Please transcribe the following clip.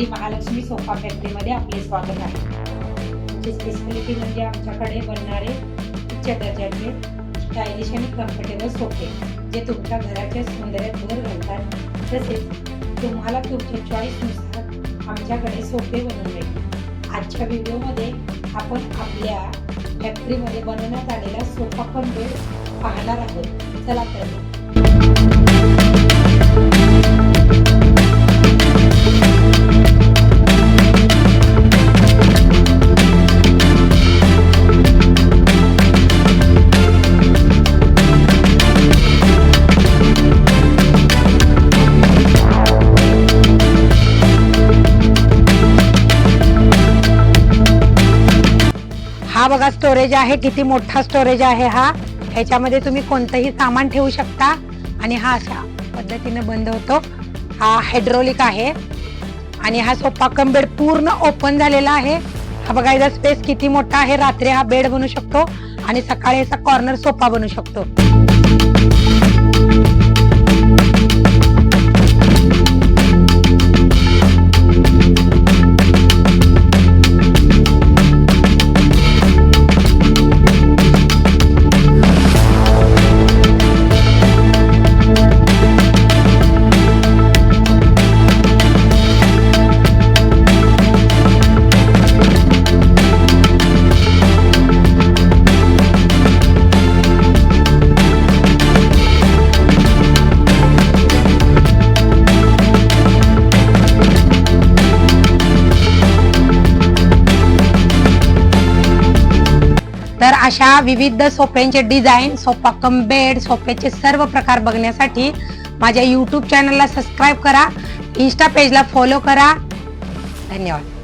Shri Mahalakshmi sofa फॅक्टरीमध्ये आपले स्वागत आहे. आमची स्पेशलिटी म्हणजे आमच्याकडे बनणारे उच्च दर्जाचे स्टायलिश आणि कम्फर्टेबल सोफे जे तुमच्या घराच्या सौंदर्यात भर घालतात. तसेच तुम्हाला तुमच्या चॉईसनुसार आमच्याकडे सोफे बनवून मिळतील आजच्या व्हिडिओमध्ये आपण आपल्या फॅक्टरीमध्ये बनवण्यात आलेला सोफा कम बेड पाहणार आहोत. चला तर हा बघा स्टोरेज आहे किती मोठा स्टोरेज आहे हा. ह्याच्यामध्ये तुम्ही कोणतंही सामान ठेवू शकता. आणि हा अशा पद्धतीने बंद होतो. हा हायड्रोलिक आहे. आणि हा सोफा कम बेड पूर्ण ओपन झालेला आहे. हा बघा याचा स्पेस किती मोठा आहे. रात्री हा बेड बनू शकतो. आणि सकाळी याचा कॉर्नर सोफा बनू शकतो. अशा विविध सोफ्यांचे डिझाईन सोफा कम बेड सोफ्याचे सर्व प्रकार बघण्यासाठी माझ्या यूट्यूब चॅनलला सबस्क्राईब करा. इन्स्टा पेजला फॉलो करा. धन्यवाद.